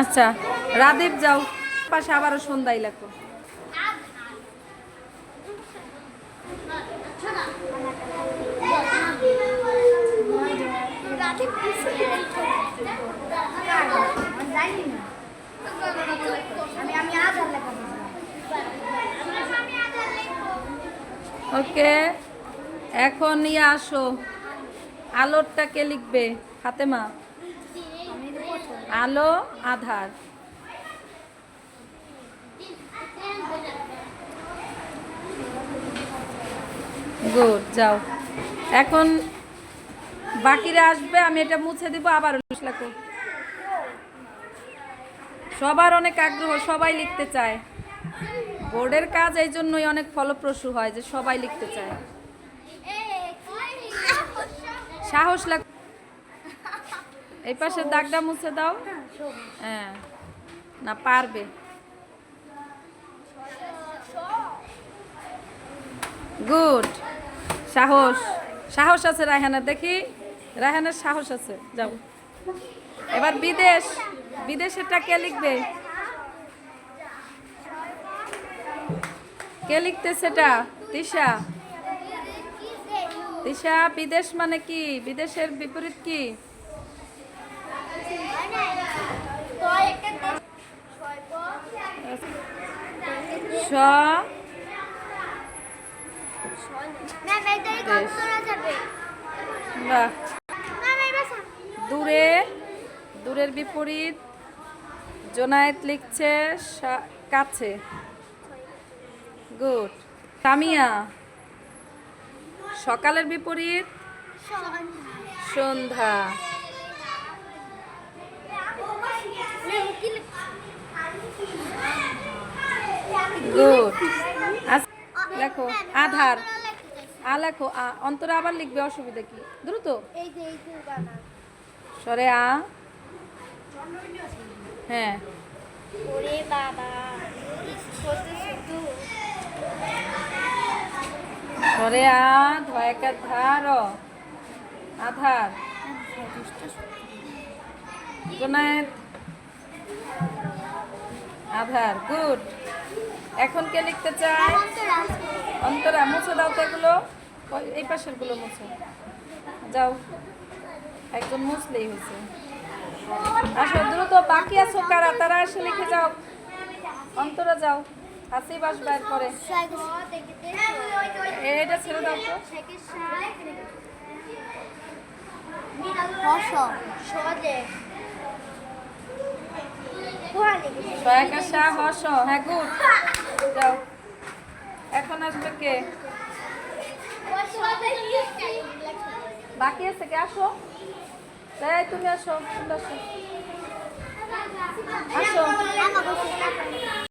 আচ্ছা রাদীপ যাও, পাশে আবারও সন্ধ্যায় লেখো। ওকে, এখন নিয়ে আসো। আলোরটা কে লিখবে, ফাতেমা। আলো আধার। গুড, যাও। এখন বাকিরা আসবে, আমি এটা মুছে দিব, আবার লেখো সবার অনেক আগ্রহ, সবাই লিখতে চায়। বোর্ডের কাজ এই জন্যই অনেক ফলপ্রসূ হয় যে সবাই লিখতে চায়। সাহস লাগ এই পাশে দাগটা মুছে দাও। হ্যাঁ না পারবে। গুড, সাহস সাহস আছে রায়হানের, দেখি। রায়হানের সাহস আছে, যাও। এবার বিদেশ, বিদেশেরটা কে লিখবে? কে লিখতে সেটা তিশা। তিশা, বিদেশ মানে কি? বিদেশের বিপরীত কি? স বাহ। দূরে দূরের বিপরীত জোনায়েত লিখছে কাছে। গুড। সামিয়া সকালের বিপরীত সন্ধ্যা ম্যাম কি লিখ- গুড লেখো আধার। আমরা আ লেখো আ। অন্তরে আবার লিখবে অসুবিধা কি? দ্রুত? সরে আ। হ্যাঁ। ওরে বাবা সরে আ ধয়াকার ধার আধার। জোনায়েত আধার, গুড। এখন কে লিখতে চায়? অন্তরা, মুছে দাও তো এগুলো। এই পাশেরগুলো মুছে। যাও। একজন মুছলেই হয়েছে। আসো, দ্রুত বাকি আছো কারা? তারা এসে লিখে যাও। অন্তরা যাও। হাসি বাস বাইর করে এটা ছেড়ে দাও তো। শাহ হস হ্যাঁ গুড যাও এখন আসবে কে বাকি আছে কে আসো তাই তুমি আসো আসো আসো